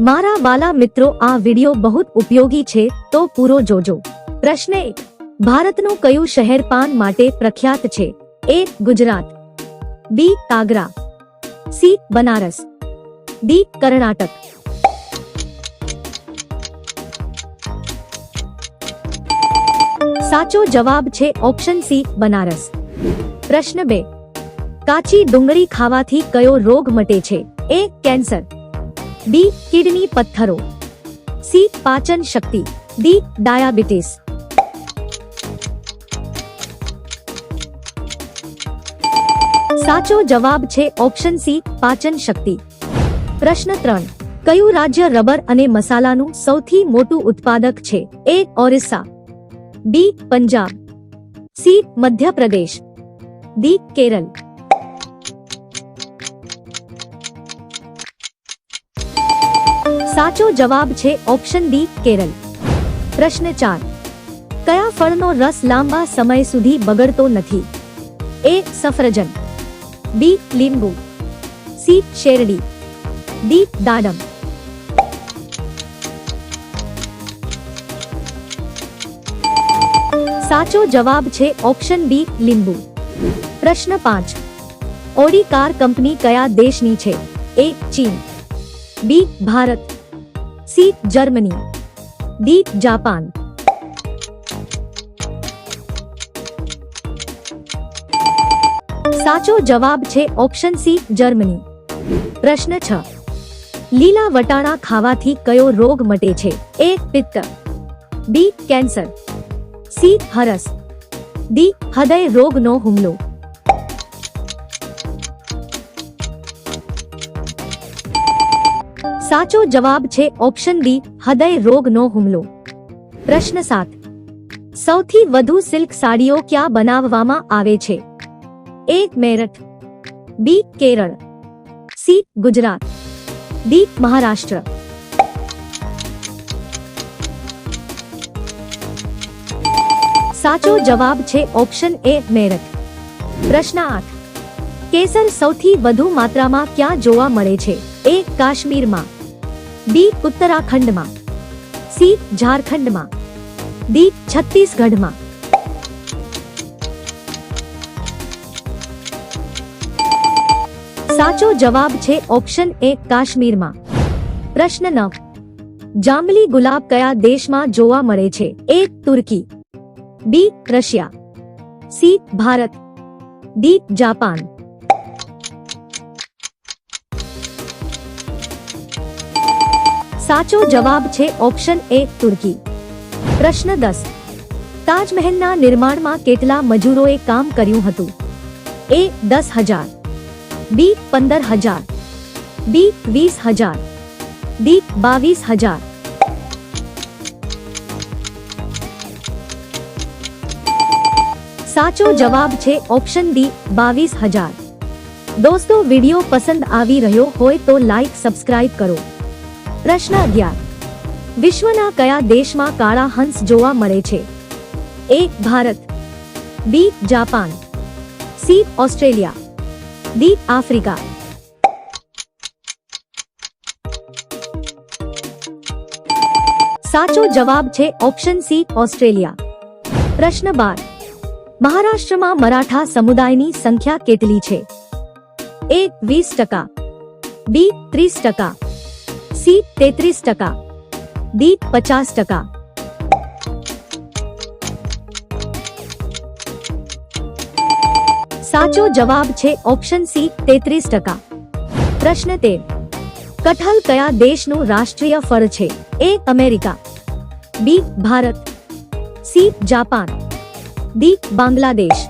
मारा बाला मित्रों आ वीडियो बहुत उपयोगी छे तो पूरो जोजो प्रश्न एक भारत नु कयु शहर पान माटे प्रख्यात छे A Gujarat B Kangra C Banaras D Karnataka साचो जवाब छे ऑप्शन सी बनारस प्रश्न बे काची डुंगरी खावा थी कयो रोग मटे छे ए कैंसर बी किडनी पत्थरो सी पाचन शक्ति डी डायबिटीज साचो जवाब छे ऑप्शन सी पाचन शक्ति प्रश्न 3 કયું રાજ્ય રબર અને મસાલાનું સૌથી મોટું ઉત્પાદક છે એ ઓરિસ્સા બી પંજાબ સી મધ્યપ્રદેશ ડી કેરળ साचो जवाब छे ऑप्शन डी केरल प्रश्न चार कया फल नो रस लांबा समय सुधी बगड़तो नथी ए सफरजन बी लींबू सी शेरडी डी दाडम साचो जवाब छे ऑप्शन बी लींबू प्रश्न पांच ओडी कार कंपनी कया देश नी छे ए चीन B Bharat C Germany D Japan સાચો જવાબ છે ઓપ્શન સી જર્મની પ્રશ્ન છ લીલા વટાણા ખાવાથી કયો રોગ મટે છે એ પિત્ત બી કેન્સર સી હરસ ડી હૃદય રોગનો હુમલો સાચો જવાબ છે ઓપ્શન D હદય રોગનો હુમલો પ્રશ્ન 7 સૌથી વધુ シル ક સાડીઓ ક્યાં બનાવવામાં આવે છે A Meerut B Kerala C Gujarat D Maharashtra સાચો જવાબ છે ઓપ્શન A મેરઠ પ્રશ્ન 8 કેસર સૌથી વધુ માત્રામાં ક્યાં જોવા મળે છે A કાશ્મીરમાં बी उत्तराखंड मा सी झारखंड मा डी छत्तीसगढ़ मा साचो जवाब छे ऑप्शन ए काश्मीर मा प्रश्न नौ जामली गुलाब कया देश मा जोवा मरे छे A Turkey B Russia C Bharat D Japan સાચો જવાબ છે ઓપ્શન A તુર્કી પ્રશ્ન 10 તાજમહેલના નિર્માણમાં કેટલા મજૂરોએ કામ કર્યું હતું A 10000 B 15000 C 20000 D 22000 સાચો જવાબ છે ઓપ્શન D 22000 દોસ્તો વિડિયો પસંદ આવી રહ્યો હોય તો લાઈક સબ્સ્ક્રાઇબ કરો प्रश्न 11 विश्व ना कया देश मा काला हंस જોવા મળે છે A Bharat B Japan C Australia D આફ리카 સાચો જવાબ છે ઓપ્શન સી ઓસ્ટ્રેલિયા પ્રશ્ન 12 મહારાષ્ટ્ર માં મરાઠા સમુદાય ની સંખ્યા કેટલી છે એ 20% બી 30% सी 33% डी 50% સાચો જવાબ છે ઓપ્શન સી 33% પ્રશ્ન 3 કઠલ કયા દેશનો રાષ્ટ્રીય ફળ છે A America B Bharat C Japan D Bangladesh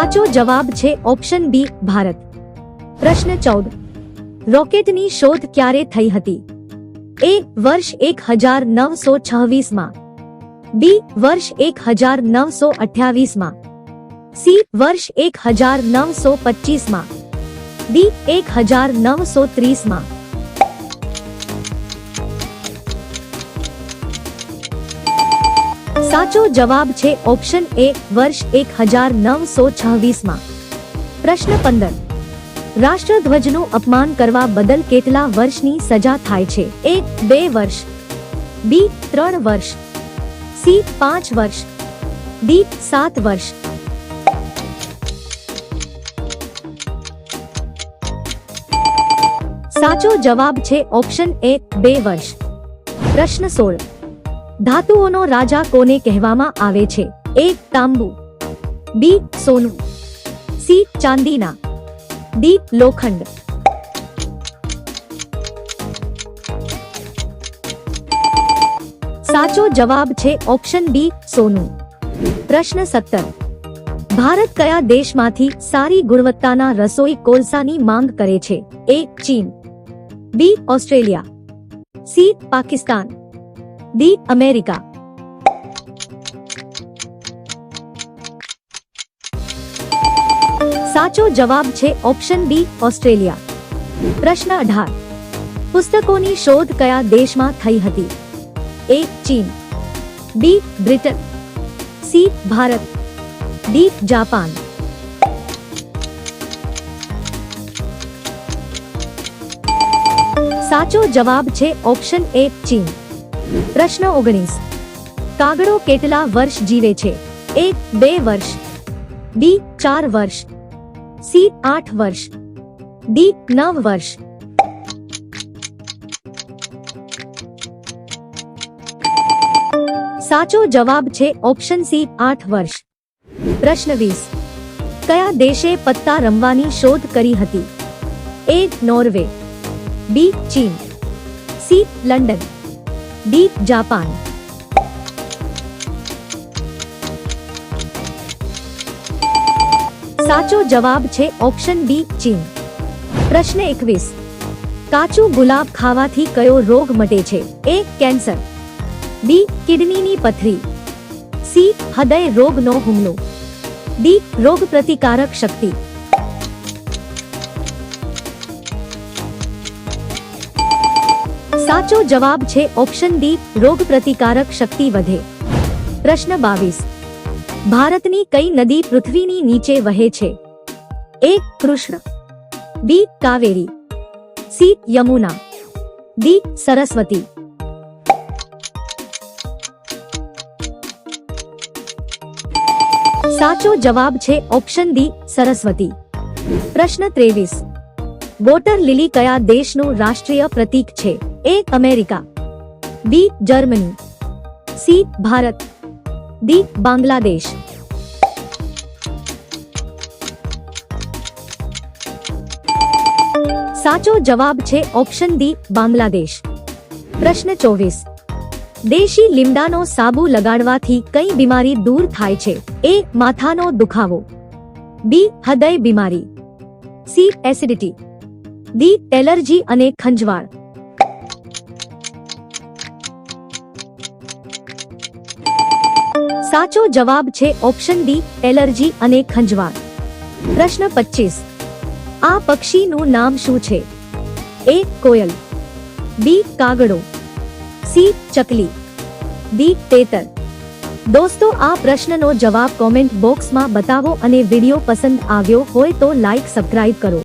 સાચો જવાબ છે ઓપ્શન બી ભારત પ્રશ્ન ચૌદ રોકેટની શોધ ક્યારે થઈ હતી એ વર્ષ એક હજાર નવસો છવ્વીસમાં બી વર્ષ એક હજાર નવસો અઠ્યાવીસમાં સી વર્ષ એક હજાર નવસો માં ડી એક હજાર નવસો ત્રીસમાં સાચો જવાબ છે ઓપ્શન A વર્ષ 1926 માં પ્રશ્ન 15 રાષ્ટ્રધ્વજનું અપમાન કરવા બદલ કેટલા વર્ષની સજા થાય છે 1 2 વર્ષ B 3 વર્ષ C 5 વર્ષ D 7 વર્ષ સાચો જવાબ છે ઓપ્શન A 2 વર્ષ પ્રશ્ન 16 ધાતુઓનો રાજા કોને કહેવામાં આવે છે એ તાંબુ બી સોનું સી ચાંદીના ડી લોખંડ સાચો જવાબ છે ઓપ્શન બી સોનું પ્રશ્ન સત્તર ભારત કયા દેશમાંથી સારી ગુણવત્તાના રસોઈ કોલસાની માંગ કરે છે એ ચીન B Australia C Pakistan D America साचो जवाब छे ऑप्शन बी ऑस्ट्रेलिया प्रश्न अठार पुस्तकों की शोध कया देश में थी हती? ए चीन B Britain C Bharat D Japan साचो जवाब छे ऑप्शन ए चीन પ્રશ્ન ઓગણીસ કાગડો કેટલા વર્ષ જીવે છે એક બે વર્ષ બી ચાર વર્ષ સી આઠ વર્ષ ડી નવ વર્ષ સાચો જવાબ છે ઓપ્શન સી આઠ વર્ષ પ્રશ્ન વીસ કયા દેશે પત્તા રમવાની શોધ કરી હતી એ નોર્વે બી ચીન સી લંડન ડી જાપાન સાચો જવાબ છે ઓપ્શન ડી ચીન પ્રશ્ન એકવીસ કાચું ગુલાબ ખાવાથી કયો રોગ મટે છે એ કેન્સર બી કિડનીની પથરી સી હૃદય રોગનો હુમલો ડી રોગ પ્રતિકારક શક્તિ साचो जवाब छे ऑप्शन डी रोग प्रतिकारक शक्ति वधे प्रश्न बावीस भारत नी कई नदी पृथ्वी नी नीचे वहे छे एक Krishna B Kaveri C Yamuna D Saraswati साचो जवाब छे ऑप्शन डी सरस्वती प्रश्न तेवीस वोटर लिली कया देश नु राष्ट्रीय प्रतीक छे A America B Germany C Bharat D Bangladesh સાચો જવાબ છે ઓપ્શન ડી બાંગ્લાદેશ પ્રશ્ન ચોવીસ દેશી લીમડાનો સાબુ લગાડવાથી કઈ બીમારી દૂર થાય છે એ માથાનો દુખાવો બી હૃદય બીમારી સી એસિડિટી ડી એલર્જી અને ખંજવાળ સાચો જવાબ છે ઓપ્શન ડી એલર્જી અને ખંજવાળ પ્રશ્ન પચીસ આ પક્ષીનું નામ શું છે એ કોયલ બી કાગડો સી ચકલી ડી તેતર દોસ્તો આ પ્રશ્નનો જવાબ કોમેન્ટ બોક્સમાં બતાવો અને વિડીયો પસંદ આવ્યો હોય તો લાઈક સબસ્ક્રાઈબ કરો